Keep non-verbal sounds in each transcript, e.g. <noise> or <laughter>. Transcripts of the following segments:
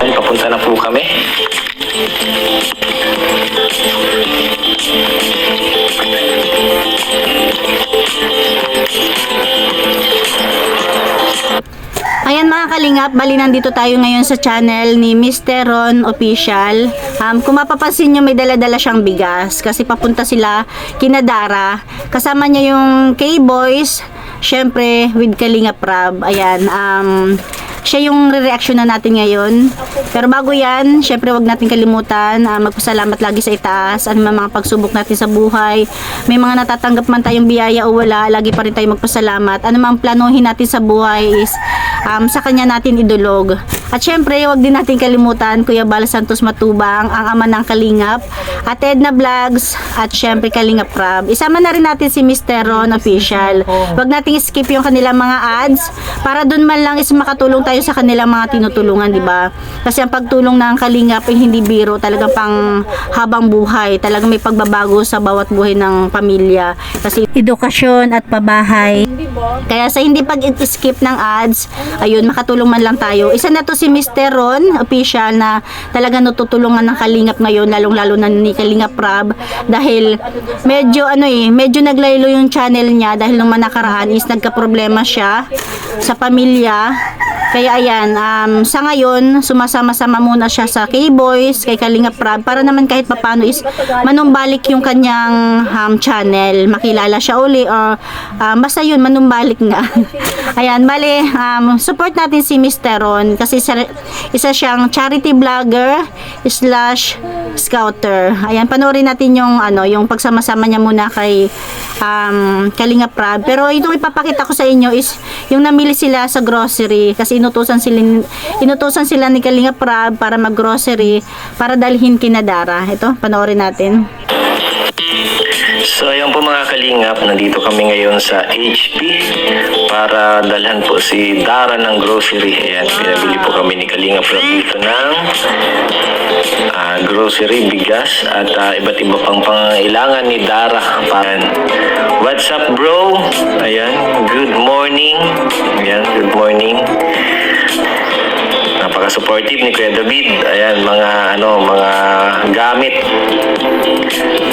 Papunta na po kami. Ayan mga kalingap, bali nandito tayo ngayon sa channel ni Mr. Ron Official. Um, kung mapapansin nyo, may dala-dala siyang bigas kasi papunta sila kinadara. Kasama niya yung K-Boys, syempre with Kalingap Rab. Ayan, um, siya yung re-reaction na natin ngayon. Pero bago yan, syempre wag natin kalimutan, ah, magpasalamat lagi sa itaas, ano man mga pagsubok natin sa buhay. May mga natatanggap man tayong biyaya o wala, lagi pa rin tayo magpasalamat. Ano man planuhin natin sa buhay is um, sa kanya natin idulog. At syempre, wag din natin kalimutan Kuya Bal Santos Matubang, ang ama ng Kalingap, at Edna Vlogs, at syempre Kalingap Rab. Isama na rin natin si Mr. Ron Official. Wag nating skip yung kanilang mga ads para dun man lang is makatulong tayo sa kanilang mga tinutulungan, di ba? Kasi ang pagtulong ng Kalingap ay hindi biro, talagang pang habang buhay, talagang may pagbabago sa bawat buhay ng pamilya. Kasi edukasyon at pabahay. Kaya sa hindi pag-skip ng ads, ayun, makatulong man lang tayo. Isa na to si Mr. Ron, official, na talaga natutulungan ng Kalingap ngayon, lalong-lalo na ni Kalingap Rab, dahil medyo, ano eh, medyo naglaylo yung channel niya dahil nung manakaraan is nagka-problema siya sa pamilya. Kaya ayan, um, sa ngayon, sumasama-sama muna siya sa K-Boys, kay Kalingap Rab, para naman kahit papano is manumbalik yung kanyang um, channel. Makilala siya uli or um, basta yun, manumbalik nga. <laughs> ayan, bali, um, support natin si Mr. Ron kasi isa siyang charity vlogger slash scouter. Ayan, panoorin natin yung ano, yung pagsama-sama niya muna kay um, Kalingap Rab. Pero itong ipapakita ko sa inyo is yung namili sila sa grocery kasi inutusan sila inutusan sila ni Kalingap Rab para mag-grocery para dalhin kina Dara. Ito, panoorin natin. So ayan po mga kalingap, nandito kami ngayon sa HP para dalhan po si Dara ng grocery. Ayan, pinabili po kami ni Kalingap Rob dito ng ah, grocery, bigas at ah, iba't iba pang pangailangan ni Dara. Ayan. What's up bro? Ayan, good morning. Ayan, good morning napaka-supportive ni Kuya David. Ayan, mga ano, mga gamit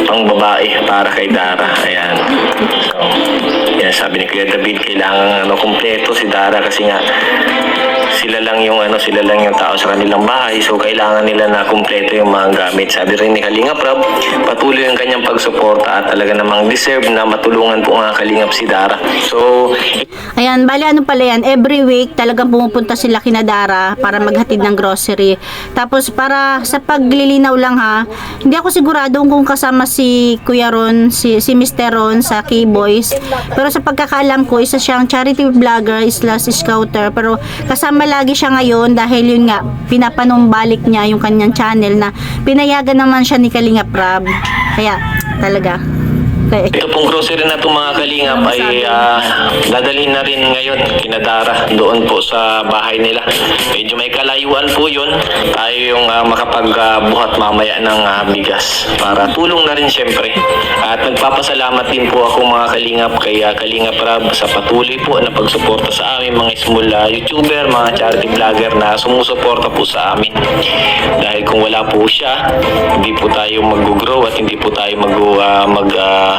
pang babae para kay Dara. Ayan. So, yan sabi ni Kuya David, kailangan ano, kumpleto si Dara kasi nga sila lang yung ano sila lang yung tao sa kanilang bahay so kailangan nila na kumpleto yung mga gamit sabi rin ni Kalinga Prab patuloy ang kanyang pagsuporta at talaga namang deserve na matulungan po nga Kalingap si Dara so Ayan, bali ano pala yan, every week talagang pumupunta sila kina Dara para maghatid ng grocery. Tapos para sa paglilinaw lang ha, hindi ako sigurado kung kasama si Kuya Ron, si, si Mr. Ron sa K-Boys. Pero sa pagkakaalam ko, isa siyang charity vlogger slash scouter. Pero kasama lagi siya ngayon dahil yun nga, pinapanumbalik niya yung kanyang channel na pinayagan naman siya ni Kalinga Prab. Kaya talaga. Okay. Ito pong grocery na itong mga kalingap ay ah, dadalhin na rin ngayon kinadara doon po sa bahay nila. Medyo may kalayuan po yun. Tayo yung ah, makapagbuhat mamaya ng ah, bigas para tulong na rin syempre. At nagpapasalamat din po ako mga kalingap kay ah, Kalingap Rab sa patuloy po na pagsuporta sa amin mga small ah, YouTuber, mga charity vlogger na sumusuporta po sa amin. Dahil kung wala po siya, hindi po tayo mag-grow at hindi po tayo mag, ah, mag ah,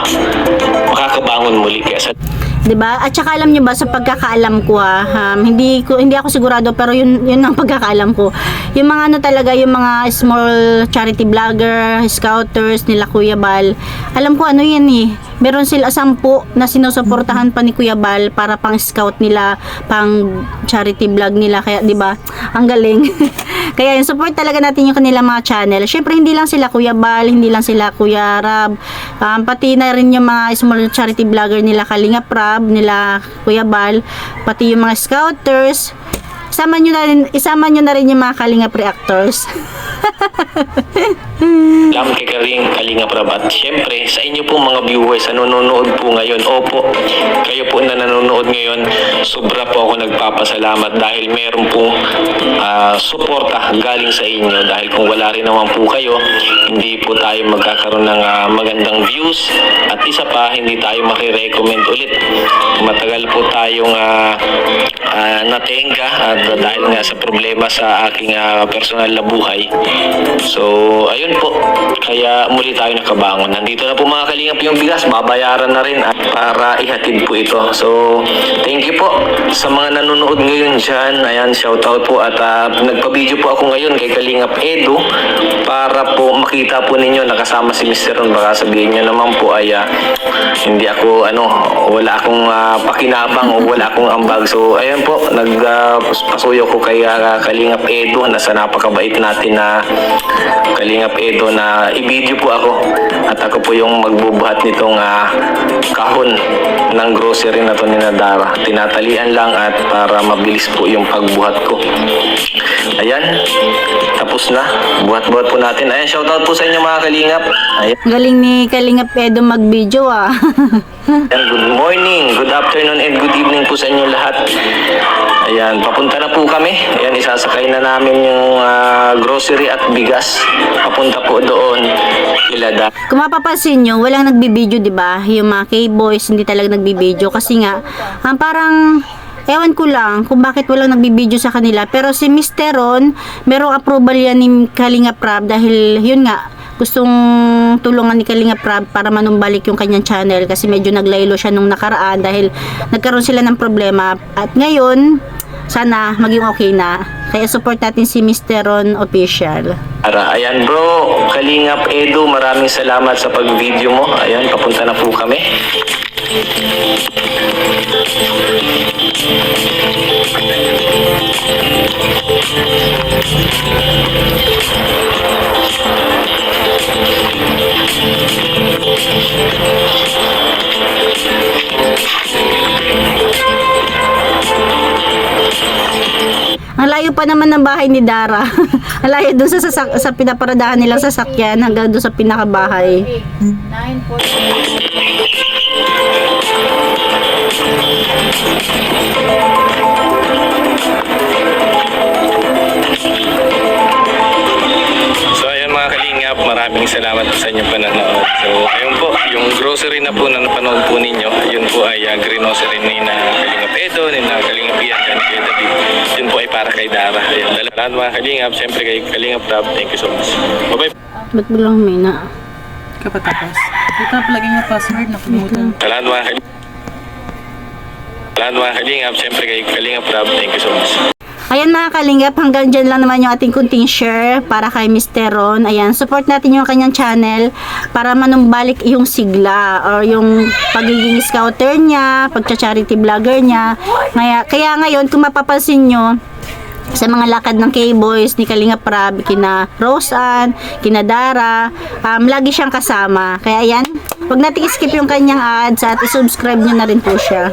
'di ba? At saka alam niyo ba sa pagkakaalam ko ha, um, hindi ko hindi ako sigurado pero yun yun ang <laughs> pagkakaalam ko. Yung mga ano talaga, yung mga small charity vlogger, scouters nila Kuya Bal. Alam ko ano yan eh. Meron sila sampu na sinusuportahan pa ni Kuya Bal para pang scout nila, pang charity vlog nila kaya 'di ba? Ang galing. <laughs> kaya yun, support talaga natin yung kanilang mga channel. Syempre hindi lang sila Kuya Bal, hindi lang sila Kuya Rab, um, pati na rin yung mga small charity vlogger nila Kalinga Prab, nila Kuya Bal, pati yung mga scouters. Isama nyo na rin, isama nyo na rin yung mga Kalinga Reactors. <laughs> Lam kay Karing Kalinga Prab at syempre sa inyo po mga viewers na nanonood po ngayon. Opo, kayo po na nanonood ngayon, sobra po ako nagpapasalamat dahil meron po ah, suporta galing sa inyo dahil kung wala rin naman po kayo, hindi po tayo magkakaroon ng ah, magandang views at isa pa, hindi tayo makirecommend ulit. Matagal po tayong ah, ah, natenga at dahil nga sa problema sa aking ah, personal na buhay. So, ayun po. Kaya muli tayo nakabangon. Nandito na po mga kalingap yung bigas. Babayaran na rin at para ihatid po ito. So, thank you po sa mga nanonood ngayon dyan. Ayan, shoutout po. At ah, nagpa-video po ako ngayon kay Kalingap Edu para po makita po ninyo nakasama si Mr. Ron. Baka sabihin nyo naman po ay ah, hindi ako, ano, wala akong ah, pakinabang o wala akong ambag. So, ayan po, nagpasuyo ko kay ah, Kalingap Edo na sa napakabait natin na Kalingap Edo na i-video po ako at ako po yung magbubuhat nitong ah, kahon ng grocery na to ni Nadara. Tinatalian lang at para mabilis po yung pagbuhat ko. Ayan, tapos na. Buhat-buhat po natin. Ayan, shoutout po sa inyo mga Kalingap. Ayan. Galing ni Kalingap Edo mag-video ah. <laughs> Ayan, good morning, good afternoon, and good evening po sa inyo lahat. Ayan, papunta na po kami. Ayan, isasakay na namin yung ah, grocery at bigas. Papunta po doon. Ilada. Kung mapapansin nyo, walang nagbibideo, di ba? Yung mga K-boys, hindi talaga nagbibideo. Kasi nga, ah, parang, ewan ko lang kung bakit walang nagbibideo sa kanila. Pero si Mr. Ron, merong approval yan ni Kalinga Prab dahil, yun nga, gustong tulungan ni Kalinga Prab para manumbalik yung kanyang channel kasi medyo naglaylo siya nung nakaraan dahil nagkaroon sila ng problema. At ngayon, sana maging okay na. Kaya support natin si Mr. Ron Official. Ara, ayan bro, Kalingap Edu, maraming salamat sa pag-video mo. Ayan, papunta na po kami. Ang pa naman ng bahay ni Dara. <laughs> Ang layo doon sa, sa, sa pinaparadahan nilang sasakyan hanggang doon sa pinakabahay. 948 salamat po sa inyong panonood. So ayun po, yung grocery na po na napanood po ninyo, yun po ay uh, grocery ni na Kalingap Edo, ni na Kalingap Ian, and kay David. Yun po ay para kay Dara. Ayun, dala- lahat mga kalingap, siyempre kay Kalingap Rob, thank you so much. Bye-bye. Ba't biglang may na? Kapatapos. Ito palagi nga password na kumutan. Sa lahat mga kalingap, lahat mga kalingap, siyempre kay Kalingap Rob, thank you so much. Ayan mga kalingap, hanggang dyan lang naman yung ating kunting share para kay Mr. Ron. Ayan, support natin yung kanyang channel para manumbalik yung sigla or yung pagiging scouter niya, pagcha-charity vlogger niya. Kaya, kaya ngayon, kung mapapansin nyo, sa mga lakad ng K-Boys ni Kalinga Prab, kina Roseanne, kina Dara, um, lagi siyang kasama. Kaya ayan, huwag natin skip yung kanyang ads at isubscribe nyo na rin po siya.